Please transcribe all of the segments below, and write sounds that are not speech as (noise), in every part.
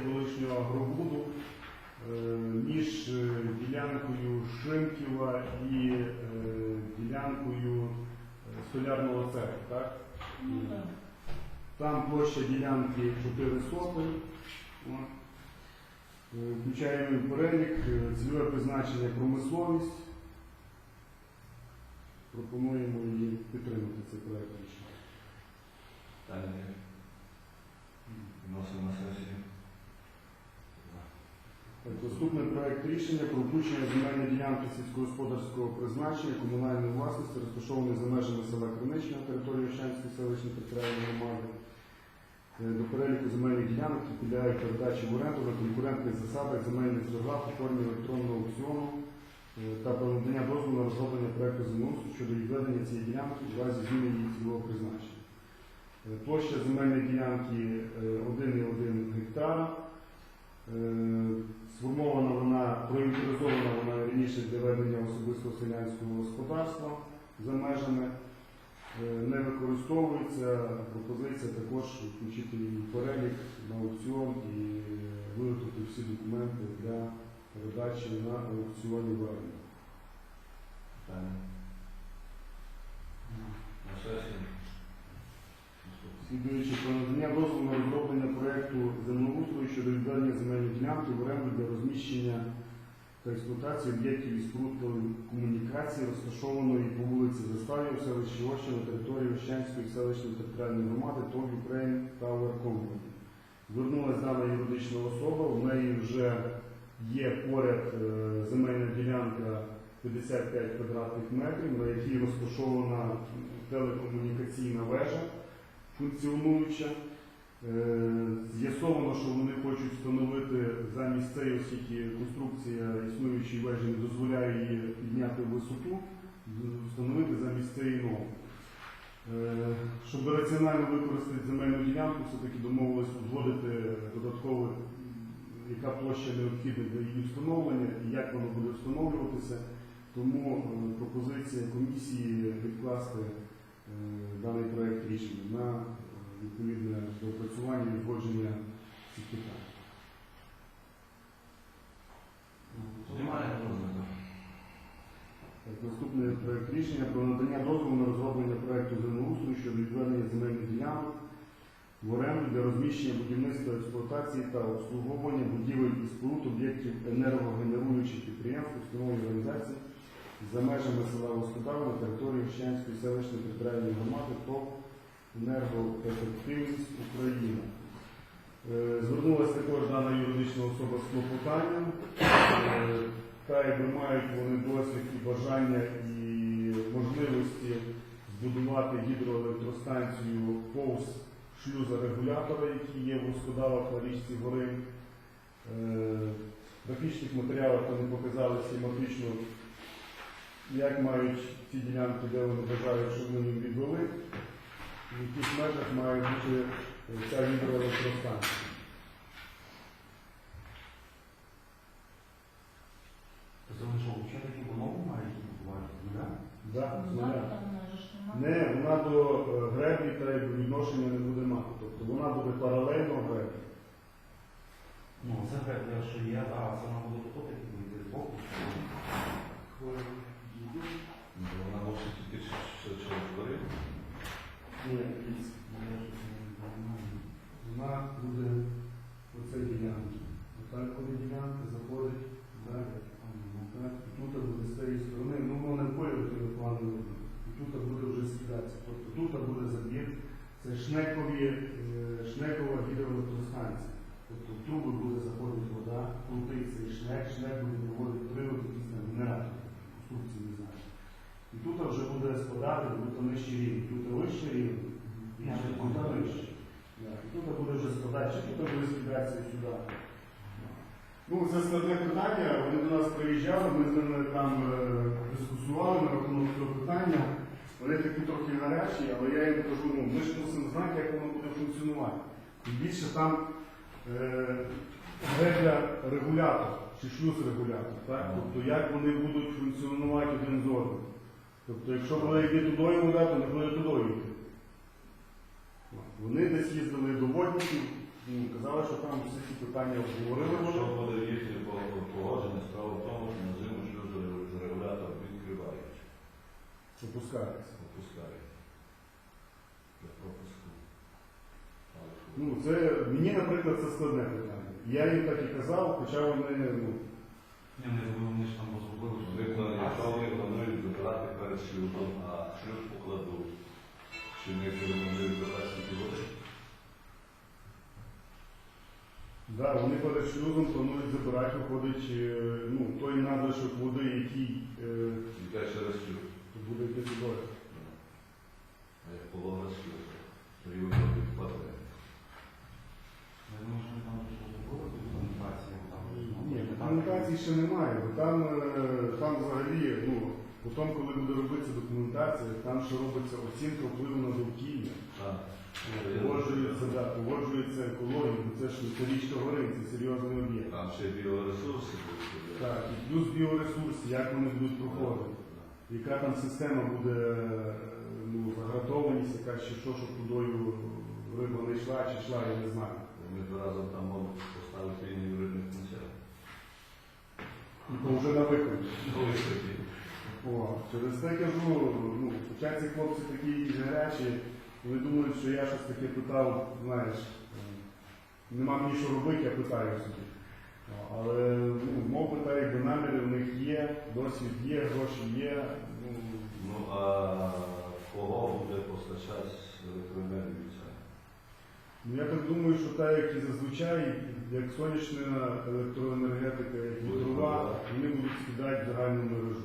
колишнього агробуду е, між е, ділянкою Шимківа і е, ділянкою столярного цеху. Так? Ну, так. Там площа ділянки 4 соти. Е, Включаємо перелік цільове призначення промисловість. Пропонуємо її підтримати цей проект рішення. Далі вносимо на сесію. Так, Наступний проект рішення про включення земельної ділянки сільськогосподарського призначення комунальної власності, розташованої за межами села Кринична на території Ощанської селищної територіальної громади. Е, До переліку земельних ділянок підлягають передачі в оренду на конкурентних засадах земельних торгах у формі електронного аукціону е, та про надання дозволу на розроблення проекту землеустрою щодо відведення цієї ділянки в разі зміни її цільового призначення. Е, Площа земельної ділянки е, 1,1 гектара. Сформована вона, проінвентаризована вона раніше для ведення особистого селянського господарства за межами. Е, Не використовується. Пропозиція також включити її в перелік на аукціон і виготовити всі документи для передачі на аукціоні в оренду. Питання. На. Слідуючи про надання дозволу на розроблення проєкту землеустрою щодо відведення земельної ділянки в оренду для розміщення та експлуатації об'єктів і споруд комунікації, розташованої по вулиці Заставі в селищі Оща на території Ощанської селищної територіальної громади ТОВ Ukraine Tower Company. Звернулася дана юридична особа, в неї вже є поряд е, земельна ділянка 55 квадратних метрів, на якій розташована телекомунікаційна вежа функціонуюча. Е, З'ясовано, що вони хочуть встановити замість цієї, оскільки конструкція існуючої вежі не дозволяє її підняти в висоту, встановити замість цієї нову. Е, Щоб раціонально використати земельну ділянку, все-таки домовились узгодити додатково, яка площа необхідна для її встановлення і як воно буде встановлюватися. Тому е, пропозиція комісії відкласти даний проект рішення на е, відповідне доопрацювання і узгодження цих питань. Немає наступний проект рішення про надання дозволу на розроблення проекту землеустрою щодо відведення земельних ділянок в оренду для розміщення будівництва експлуатації та обслуговування будівель і споруд об'єктів енергогенеруючих підприємств, установ і організацій за межами села Воскодава на території Ощанської селищної територіальної громади про енергоефективність України. Е, Звернулася також дана юридична особа з клопотанням. Е, Та якби мають вони досвід і бажання і можливості збудувати гідроелектростанцію повз шлюза регулятора, які є в Воскодавах на річці Гори. Е, В графічних матеріалах вони показали схематично, як мають ці ділянки, де вони бажають, щоб вони їм відвели, в яких межах має бути е, ця гідроелектростанція. Вони що, по-новому мають? Нуля? З нуля. Нема. Не, вона до е, греблі та відношення не буде мати. Тобто вона буде паралельно греблі. Ну, це гребля, що є, а це вона буде таки вийти з боку. Вона може тільки через двори. Вона буде оце ділянка. Отак коли ділянка заходить тут буде з цієї сторони, ну воно не видно. І тут буде вже скидатися. Тобто тут буде забір. Це шнекові, е, шнекова гідроелектростанція. Тобто труби буде заходити вода, крутий шнек, шнек буде проводити привод, якийсь там генератор, конструкції. І тут вже буде складати, тут нижчий рівень, тут вищий рівень, і тут. Да, І тут буде вже складати, чи тут буде скидатися сюди. Ну, це складне питання, вони до нас приїжджали, ми з ними там е, дискусували на рахунок цього питання. Вони такі трохи гарячі, але я їм кажу, ну ми ж мусимо знати, як воно буде функціонувати. Тим більше там е, гребля регулятор чи шлюз регулятор, так? Тобто як вони будуть функціонувати один з одним. Тобто, якщо буде йти тудою вода, то не буде тудою йти. Вони десь їздили до водників, ну, казали, що там всі ці питання обговорили. Якщо буде їхнє погодження, справа в тому, що на зиму шлюз регулятор відкривають, Опускається. опускають. Для пропуску. Ну, це мені, наприклад, це складне питання. Я їм так і казав, хоча вони ну, Ні, вони вони ж там розробили. що якщо вони планують забирати перед шлюзом, а шлюз покладуть. Чи не забирати стільки води? да, вони перед шлюзом планують забирати, виходить, е, ну, той надлишок води, який е, Яка через шлюз. буде йти сюди. А як полога шлюз, то рівень води впаде. Я думаю, що там щось розробили, там, ну, Ні, документації ще немає, бо там, е, там взагалі, ну, потім, коли буде робитися документація, там ще робиться оцінка впливу на довкілля. Погоджується, да, погоджується екологія, бо це ж річка горить, це серйозний об'єкт. Там ще біоресурси будуть. Так, і плюс біоресурси, як вони будуть проходити. Яка там система буде ну, загратованість, яка ще що, щоб тудою риба не йшла чи йшла, я не знаю. Ми рази там можемо поставити рибних кінця. То вже на виконання. О, через те кажу, ну, хоча ці хлопці такі гарячі, вони думають, що я щось таке питав, знаєш, нема мені що робити, я питаю собі. Але ну, мов би так, якби наміри в них є, досвід є, гроші є. Ну, Ну, а кого буде постачати електроенергію ну, я так думаю, що так, як і зазвичай, як сонячна електроенергетика, як вітрова, вони будуть скидати в загальну мережу.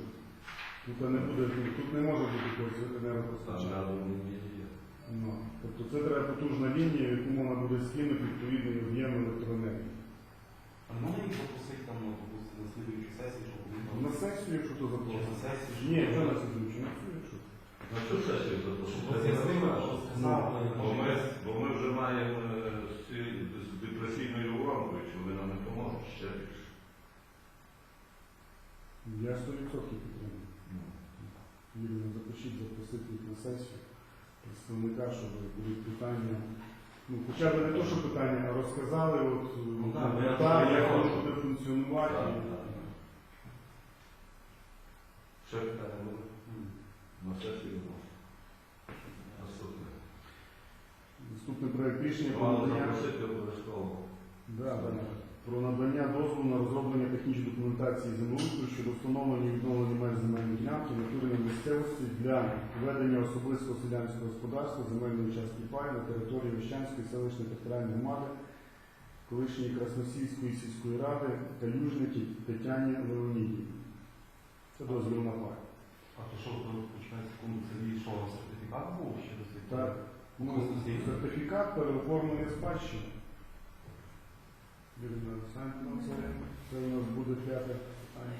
Тут не буде, ну, тут не може бути якогось енергопостачання. Ну, тобто це треба потужна лінія, яку можна буде скинути відповідний об'єм електроенергії. А можна їх попросити там, ну, допустимо, на слідуючій сесії, щоб вони там- На сесію, якщо то Чи запросить. на сесії, щоб Ні, що на сесію, чи на цю, якщо. На цю сесію сказали, Бо ми, бо ми вже маємо е, з депресійною уромкою, що ви нам не поможете ще більше. Я 100% підтримую. Юрію, запишіть, запросити їх на сесію представника, щоб були питання. Ну, хоча б не то, що питання, а розказали, от, Ну, так, ну, я так, так, як я воно хочу. буде функціонувати. Так, так. Ще питання буде? М. На сесію наступне. Наступний проект рішення про Мало надання. запросити обов'язково. Да, да, про надання дозволу на розроблення технічної документації землеустрою щодо встановлення і відновлення меж земельної ділянки в натурі місцевості для ведення особистого селянського господарства земельної частки пай на території Вещанської селищної територіальної громади, колишньої Красносільської сільської ради та Южники Тетяні Леонідівні. Це дозвіл на пай. А то що, секунду, це що, сертифікат був ще до цих? Так. Ну, сертифікат переоформлення спадщини. Олександрович, ну, це, це у нас буде п'яте питання.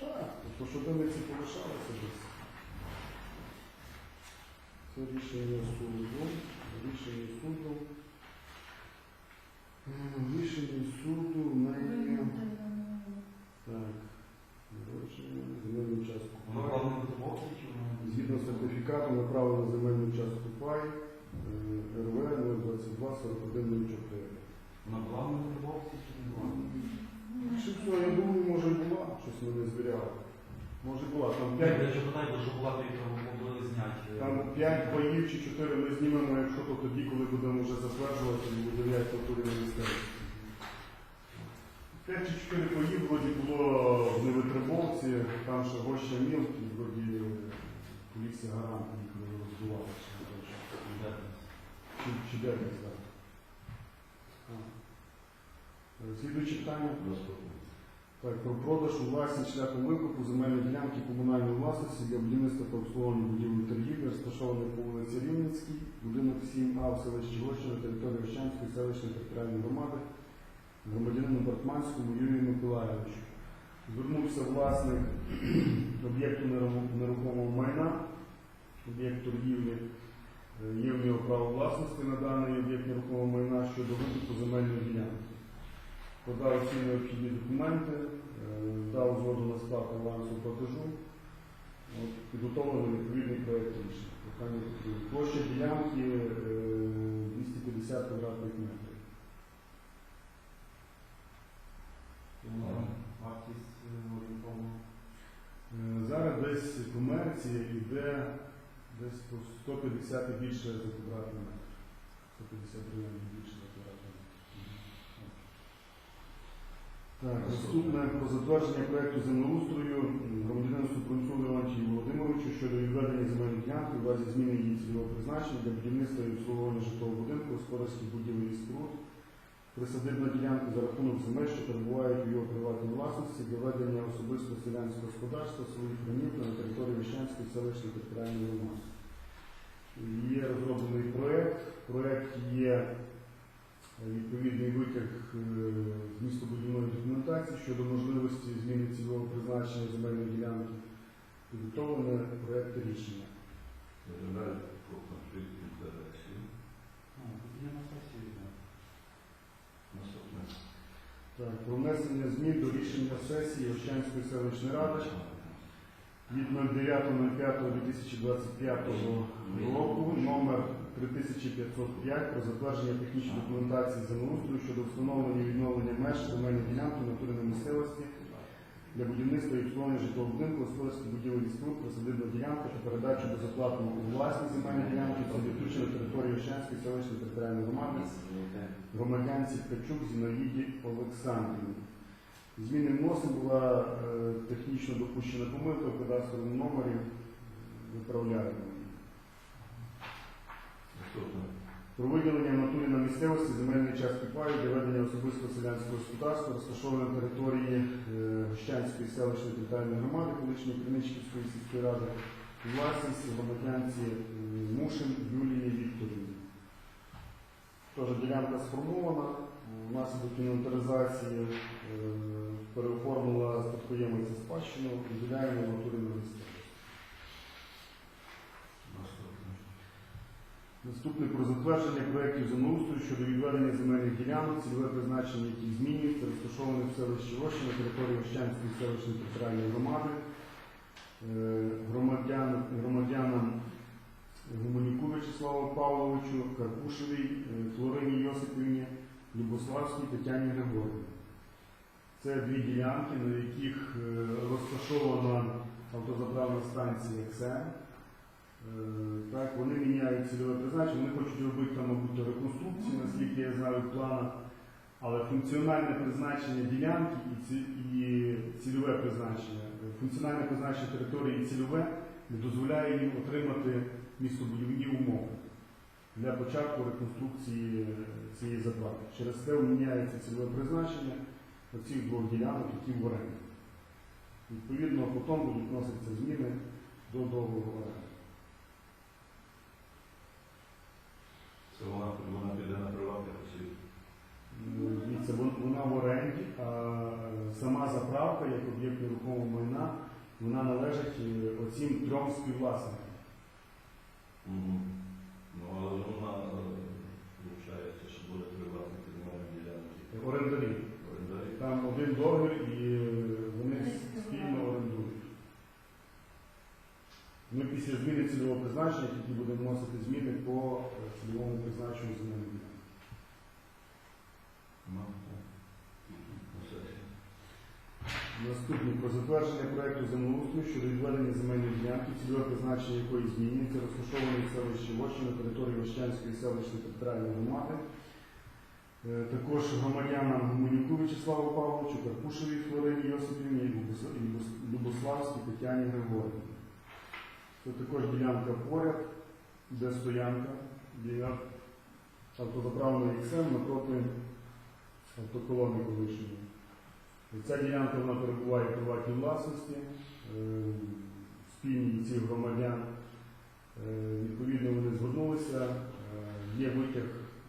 Так, Тобто, щоб вони ці полишалися десь. Це рішення суду. Рішення суду. Рішення суду в неї. Так. Народження, земельну частку. Воно витребовки чи воно? Згідно з сертифікатом направлено земельну частку пай е, РВ 022 41 04. Вона була на витребовці чи не була? Чи все, я думаю, може була, щось ми не звіряли. Може була, там Я 5, ще питаю, бо що була, треба було зняти. там 5 боїв чи 4 ми знімемо, якщо то тоді, коли будемо вже затверджувати і виділяти культурі на місцевості. 5 чи 4 боїв вроді було в невитребовці, там ще гоща мілкі, вроді поліція гарант їх не розбивала. Чи, десь, так. Е, Слідуюче питання. Так, про продаж у власність шляхом викупу земельної ділянки комунальної власності для будівництва та обслуговування будівель торгівлі, розташованої по вулиці Рівненській, будинок 7А в селищі Гоща на території Ощанської селищної територіальної громади, громадянину Бартманському Юрію Миколаєвичу. Звернувся власник (clears throat) об'єкту нерухомого майна, об'єкт торгівлі. Е, Є в нього право власності на даний об'єкт нерухомого майна щодо викупу земельної ділянки. Подав всі необхідні документи, е, дав згоду на сплату авансу платежу. От, підготовлено відповідний проєкт рішення. Площа ділянки е, 250 квадратних метрів. Вартість е, орієнтовно. Е, Зараз десь комерція йде десь по 150 і більше за квадратний метр. 150 гривень більше за квадратний метр. Так, наступне про затвердження проекту землеустрою громадянину Супрунцу Леонтію Володимировичу щодо відведення земельної ділянки в разі зміни її цільового призначення для будівництва і обслуговування житлового будинку, господарських будівель і споруд, присадибна ділянка за рахунок земель, що перебувають у його приватній власності для ведення особистого селянського господарства своїх ранів на території Віщанської селищної територіальної громади. Є розроблений проєкт. В проєкті є е, відповідний витяг е, з містобудівної документації щодо можливості зміни цільового призначення земельної ділянки. Підготовлене проєкт рішення. Виглядає про конфлікт інтересів. Ну, тут є на сесії. да. Наступне. Так, про внесення змін до рішення сесії Ощанської селищної ради від 09.05.2025 року номер 3505 про затвердження технічної документації землеустрою щодо встановлення і відновлення меж земельної ділянки натурної місцевості для будівництва і обслуговування житлового будинку, господарських будівель і споруд, ділянка та передачу безоплатно у власність земельної ділянки це відключено території Ощанської селищної територіальної громади громадянці Ткачук Зінаїді Олександрівні. Зміни вносин була е, технічно допущена помилка в кадастровому номері. Виправляємо. Про виділення в натурі на місцевості земельної частки паю для ведення особистого селянського господарства, розташованої на території е, Гощанської селищної територіальної громади, колишньої Криницьківської сільської ради, власність громадянці е, Мушин Юлії Вікторівні. Тож ділянка сформована, внаслідок інвентаризації е, переоформила спадкоємиця спадщину, виділяємо натурі на місцевості. Наступне. Наступне про затвердження проєктів землеустрою щодо відведення земельних ділянок, цільове призначення, які змінюються, розташованих в селищі Рощі на території Ощанської селищної територіальної громади, Е, громадян, громадянам Гуманюку Вячеславу Павловичу, Карпушевій, е, Флорині Йосипівні, Любославській Тетяні Григорівні. Це дві ділянки, на яких е, розташована автозаправна станція КСЕМ. Е, Так, вони міняють цільове призначення, вони хочуть робити там, мабуть, реконструкції, наскільки я знаю, в планах. Але функціональне призначення ділянки і, ці, і цільове призначення, е, функціональне призначення території і цільове не дозволяє їм отримати містобудівні умови для початку реконструкції цієї заправки. Через це міняється цільове призначення оцих двох ділянок, які в оренді. Відповідно, потім будуть вноситися зміни до договору оренди. Це вона, вона піде на приватних осіб. Вон- вона в оренді, а е, сама заправка, як об'єкт нерухомого майна, вона належить е, оцім трьом співвласникам. Мгм. Ну, але вона виходить, що буде приватна підмовна ділянки. Орендарі. Орендарі. Там один договір і е, вони спільно орендують. Після зміни цільового призначення тільки будемо вносити зміни по е, цільовому призначенню земельних ділянок. Наступне про затвердження проекту землеустрою щодо відведення земельної ділянки, цільове призначення якої змінюється, розташованої в селищі Вощі на території Вощанської селищної територіальної громади. Е, Також громадянам Гуменюку Вячеславу Павловичу, Карпушевій Флорині Йосипівні і Любос- і Любос- Любославській Тетяні Григорівні. Це також ділянка поряд, де стоянка біля автозаправної іксем напроти автоколони колишньої. Ця ділянка вона перебуває в приватній власності, е, спільній цих громадян. Е, Відповідно, вони звернулися. Е, Є витяг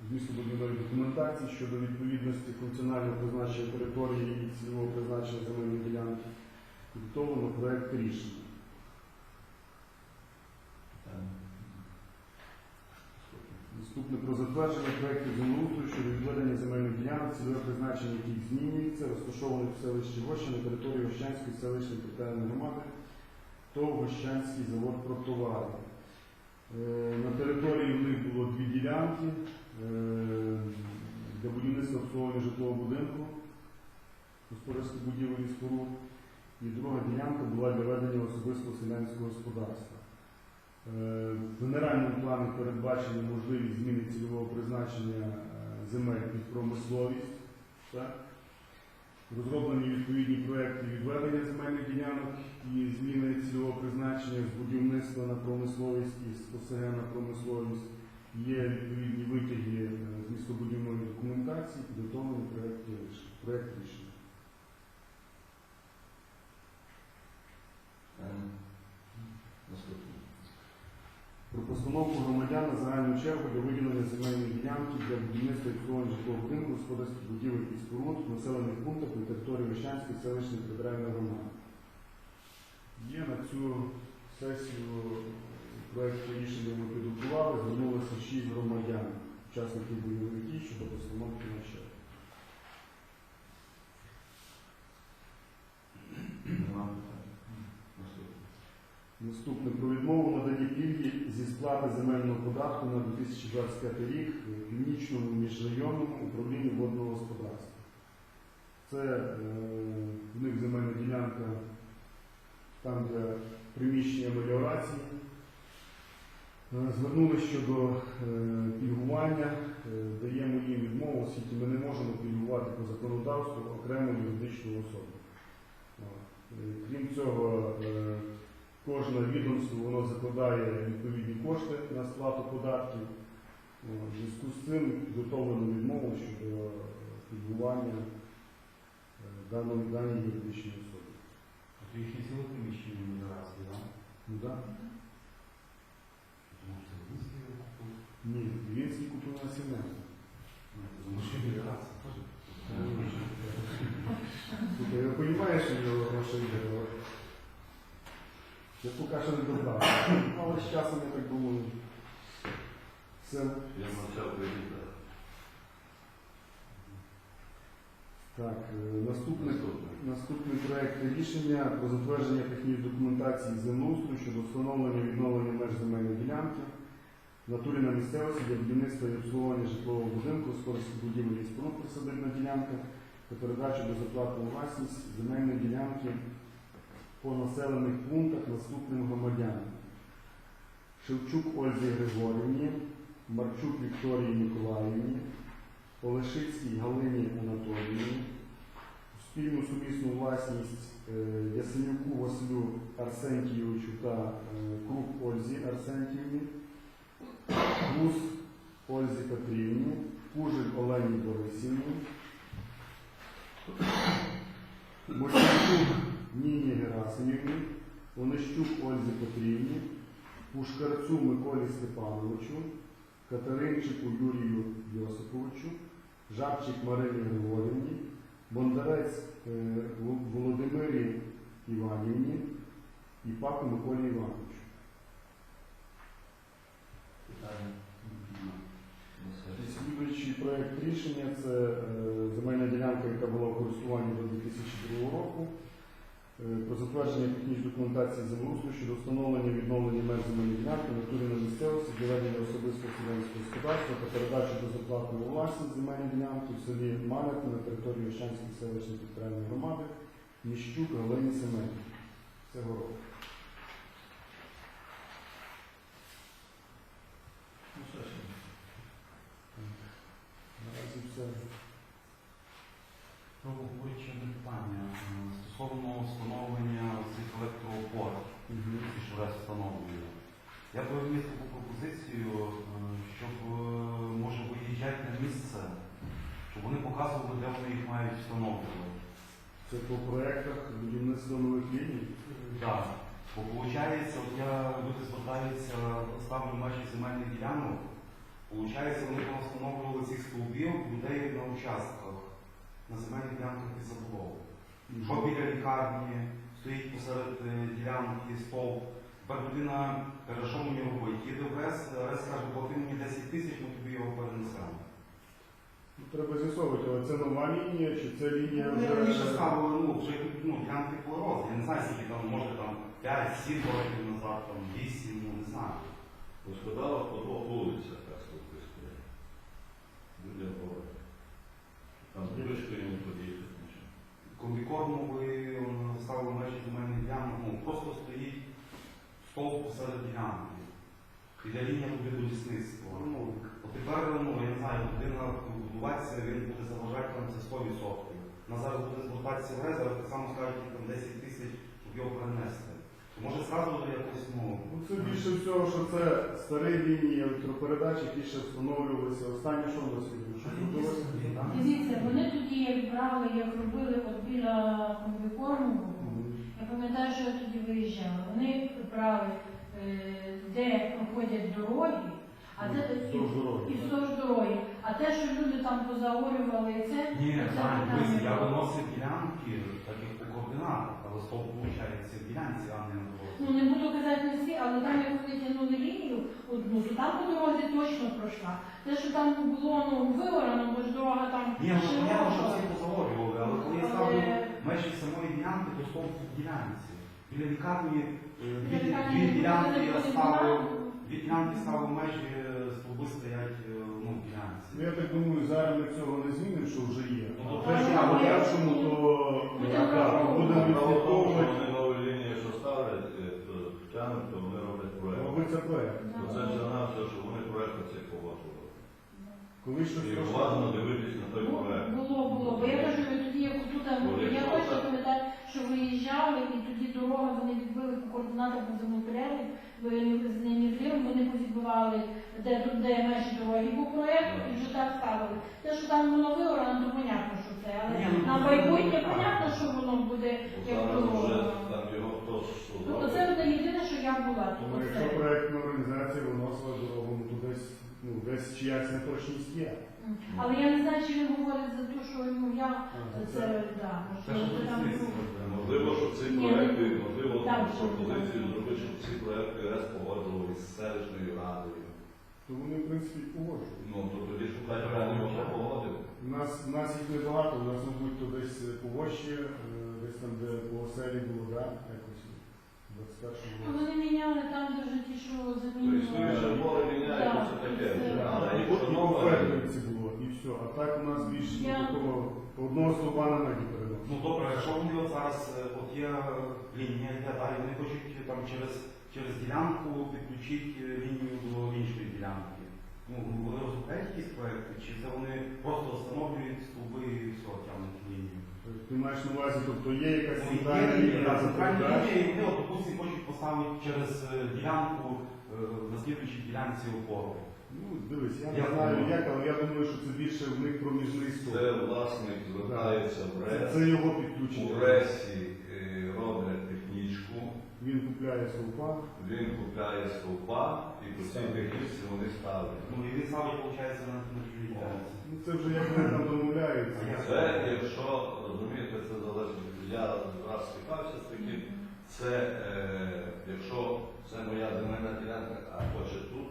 з містобудівної документації щодо відповідності функціонального призначення території і цільового призначення земельної ділянки. Підготовлено проект рішення. Наступне про затвердження проєктів землеустрою щодо відведення земельних ділянок, цільове призначення яких змінюється, розташованих в селищі Гоща на території Гощанської селищної територіальної громади, то Гощанський завод про товари. Е, На території в них було дві ділянки е, для будівництва обслуговування житлового будинку, господарських будівель і споруд, і друга ділянка була для ведення особистого селянського господарства. Е, В генеральному плані передбачена можливість зміни цільового призначення е, земель під промисловість. Так? Розроблені відповідні проекти відведення земельних ділянок і зміни цільового призначення з будівництва на промисловість і з ОСГ на промисловість. Є відповідні витяги е, з містобудівної документації, підготовлені проект рішення. Проект рішення. Наступне. Про громадян на загальну чергу для виділення земельної ділянки для будівництва і житлового будинку, господарських будівель і споруд в населених пунктах на території Вищанської селищної територіальної громади. Є на цю сесію проєкт рішення ми підготували, звернулося шість громадян, учасників бойових дій щодо постановки на чергу. Наступне про відмову надані пільги зі сплати земельного податку на 2025 рік північному міжрайонному управлінню водного господарства. Це е, в них земельна ділянка там, де приміщення меліорації. Е, Звернулися щодо е, пільгування, е, даємо їм відмову, оскільки ми не можемо пільгувати по законодавству окрему юридичну особу. Е, Крім цього, е, Кожне відомство воно закладає відповідні кошти на сплату податків. В зв'язку з цим підготовлено відмову щодо е, е, даної юридичної особи. Тобто їхні ціле приміщення не зараз, так? Ну да? Тому що Львівський купив. Ні, Вінський купив на сімейство. Тому що теж. Я розумію, що грошей Я поки що не добрав. Але з часом я так думаю. Все. Я почав приїхати. Так, е, Наступне. Наступний проект рішення про затвердження технічної документації землеустрою щодо встановлення і відновлення меж земельної ділянки в натурі на місцевості для будівництва і обслуговування житлового будинку, господарських будівель і споруд присадибна ділянка та передачу безоплатну власність земельної ділянки по населених пунктах наступним громадянам. Шевчук Ользі Григорівні, Марчук Вікторії Миколаївні, Олешицькій Галині Анатоліївні, спільну сумісну власність е, Ясенюку Василю Арсентійовичу та е, Круг Ользі Арсентівні, Гус Ользі Петрівні, Кужель Олені Борисівні, Мосійчук Ніні Герасимівні, Онищук Ользі Петрівні, Пушкарцю Миколі Степановичу, Катеринчику Юрію Йосиповичу, Жабчик Марині Григорівні, Бондарець е, Володимирі Іванівні і Паку Миколі Івановичу. Питання. Слідуючий проект рішення це е, земельна ділянка, яка була в користуванні до 2002 року. Е, Про затвердження технічної документації землеустрою щодо встановлення відновлення меж земельної ділянки на турі на місцевості доведення особистого селянського господарства та передачі безоплатної власність земельної ділянки в селі Маляти на території Ощанської селищної територіальної громади Міщук Галині Семені. Це город. Ну, що ще? Наразі все. Провокуюче питання е, стосовно встановлення цих електроопор, Мгм. які ж РЕС встановлює. Я би вніс таку пропозицію, е, щоб е, може виїжджати на місце, щоб вони показували, де вони їх мають встановлювати. Це по проектах будівництва нових ліній. Так. Бо виходить, от я люди звертаються, ставлю межі земельних ділянок, Получається, вони встановлювали цих стовбів людей на участках, на земельних ділянках під забудовою. Що біля лікарні, стоїть посеред е, ділянки стовп. Каже, що мені робити? Їде в РЕС, РЕС каже, плати мені 10 тисяч, ми тобі його перенесемо. Ну, Треба з'ясовувати, але це нова лінія, чи це лінія Ми раніше вже... ставили, ну, вже ну, ділянки полороз. Я не знаю, скільки там, може там 5-7 років назад, там 8, ну не знаю. Господарок по двох вулицях, так сказати. Людям говорять. Там близько йому подіяти. нічого. Коли кормовий ставили межі земельних ділянок, ну просто стоїть стовп посеред ділянки. Біля лінії туди до лісництва. Ну, тепер, ну, я не знаю, людина будуватися, він буде заважати там це 100%. На зараз буде звертатися в РЕЗ, але так само скажуть, там 10 тисяч, щоб його перенести. То може зразу якось, ну, Ну, це більше всього, що це старі лінії електропередач, які ще встановлювалися. Останнє, що в нас є? Що? Дивіться, вони тоді як брали, як робили от біля комбікорму, я пам'ятаю, що я тоді виїжджала. Вони брали, е, де проходять дороги, а де і, і так. вздовж дороги. А те, що люди там позаорювали, це Ні, це я виносив ділянки, так як по координатах, але стовп виходить ділянці, а не на дорозі. Ну не буду казати не всі, але там як вони тягнули лінію одну, то там по дорозі точно пройшла. Те, що там було ну, виорано, бо ж дорога там Ні, ну понятно, що всі позаворювали, але коли я Але- ставлю межі самої ділянки, то стовп в ділянці. Біля лікарні е, дві не ділянки я ставив, дві ділянки ставив межі, стовби стоять е, ну, в Ну, ділянці. Я так думаю, зараз ми цього не змінимо, що вже є. Ну, то Те, що треба на буде. першому, то Будемо так, будемо в тому, що відслідковувати. вони нові лінії, що ставлять, е, то тягнуть, то вони роблять проєкт. Робиться проєкт. То Це вже на все, що вони проєкт цей погоджували. Коли щось І уважно дивитись на той проєкт. Було, було. Бо я кажу, ми тут я так? пам'ятаю, що виїжджали, і тоді дорога вони відбили по координатах по землепорядку, з ними вони повідбивали, де тут де межі дороги по проєкту, і вже так ставили. Те, що там воно виорано, то понятно, що це. Але ну, на майбутнє понятно, що воно буде як дорога. Тобто це одне єдине, що я була. Тому якщо проєктна організація виносила дорогу, ну, то десь, ну, десь чиясь неточність є. Але я не знаю, чи він говорить за те, що ну, я це, да, можливо, це там. Можливо, що ці Ні, проекти, ну, можливо, пропозицію зробити, щоб ці проекти РЕС погоджували з селищною радою. То вони, в принципі, погоджують. Ну, то тоді шукати реально його погодили. У нас, у нас їх небагато, у нас, мабуть, то десь по Вощі, е, десь там, де по оселі було, да, якось в 21-му Ну, році. Вони міняли там даже ті, що Тобто замінювали. існуюче поле міняє, Так, все таке. це-. Але І якщо по нове, Федорівці було, і все. А так у нас більше ну, Я- такого одного стовба на ноги переносить. Ну добре, якщо вони от зараз е, от є лінія, йде далі, вони хочуть е, там через, через ділянку підключити е, лінію до іншої ділянки. Ну, вони розробляють якісь проекти, чи це вони просто встановлюють стовби і все, тягнуть лінію? Тобто Ти маєш на увазі, тобто є якась Ну, центральна лінія, лінія, да, центральна лінія, і вони, допустим, хочуть поставити через е, ділянку е, на слідуючій ділянці опору. Ну, дивись, я не Я знаю думаю. як, але я думаю, що це більше в них проміжний це власник звертається в Це, РЕС. це його У підключення. РЕСі е, роблять технічку, Він купляє стовпа. він купляє стовпа і по цій техніці вони ставлять. Ну і він ставить, виходить, на, на чужій ділянці. Ну це вже як вони там домовляються. Це, якщо розумієте, це залежить. Я раз стикався з таким. Це е, якщо це моя земельна ділянка, а хоче тут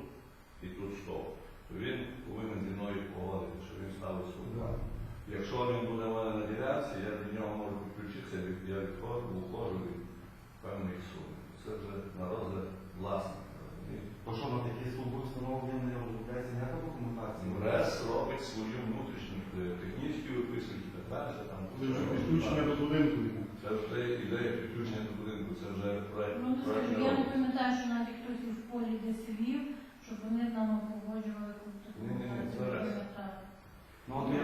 і тут стовп, то він повинен зі мною погодити, що він ставить стовпа. Якщо він буде в мене на ділянці, я від нього можу підключитися, я відходжу, уходжу від певних сум. Це вже на розгляд власника. То що на такі стовби встановлені не розробляється ніяка документація? РЕС робить свою внутрішню е, технічну виписують і так далі. Там Це вже підключення до будинку. Це вже ідея підключення до будинку, це вже проект. Ну, то проект я не пам'ятаю, що навіть хтось і в полі десь вів, щоб вони з нами погоджували таку це раз. Пам'ятаю. Ну, от я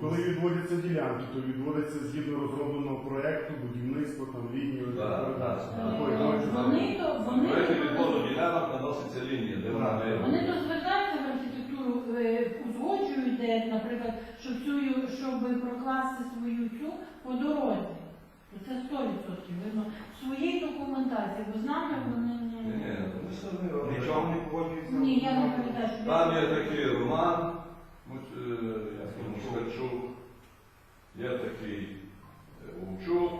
коли відводяться ділянки, то відводяться згідно розробленого проєкту, будівництва, там лінії Так, так, Такої ночі. Вони то, вони Проект відводу ділянок наноситься лінія, де вона має Вони бути. то звертаються в архітектуру, е, узгоджують, де, наприклад, щоб цю, щоб прокласти свою цю по дорозі. Це 100% видно. В своїй документації, бо знати вони не... Ні, ну що не погоджується. Ні, я не пам'ятаю, що... Там є такий роман, я скажу, Шкарчук, я такий Вовчук,